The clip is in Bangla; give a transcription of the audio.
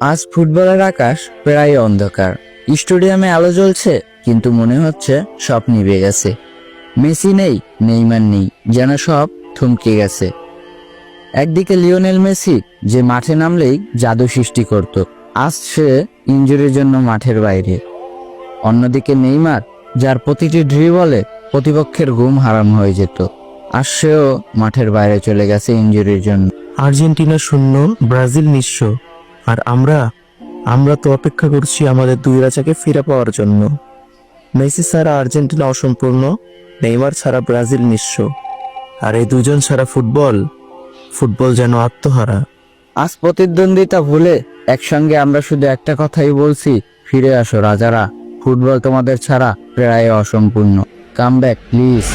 আজ ফুটবলের আকাশ প্রায় অন্ধকার। স্টেডিয়ামে আলো জ্বলছে, কিন্তু মনে হচ্ছে সব নিভে গেছে। মেসি নেই, নেইমার নেই, যেন সব থমকে গেছে। একদিকে লিওনেল মেসি, যে মাঠে নামলেই জাদু সৃষ্টি করত, আজ সে ইঞ্জুরির জন্য মাঠের বাইরে। অন্যদিকে নেইমার, যার প্রতিটি ড্রিবলে প্রতিপক্ষের ঘুম হারাম হয়ে যেত আর সেও মাঠের বাইরে চলে গেছে ইঞ্জুরির জন্য। আর্জেন্টিনা শূন্য, ব্রাজিল নিঃস্ব। আর আমরা আমরা তো অপেক্ষা করছি আমাদের দুই রাজাকে ফিরে পাওয়ার জন্য। মেসি ছাড়া আর্জেন্টিনা অসম্পূর্ণ, নেইমার ছাড়া ব্রাজিল নিঃস্ব। আর এই দুজন ছাড়া ফুটবল ফুটবল যেন আত্মহারা। আজ প্রতিদ্বন্দ্বিতা ভুলে একসঙ্গে আমরা শুধু একটা কথাই বলছি, ফিরে আসো রাজারা, ফুটবল তোমাদের ছাড়া প্রায় অসম্পূর্ণ। Come back please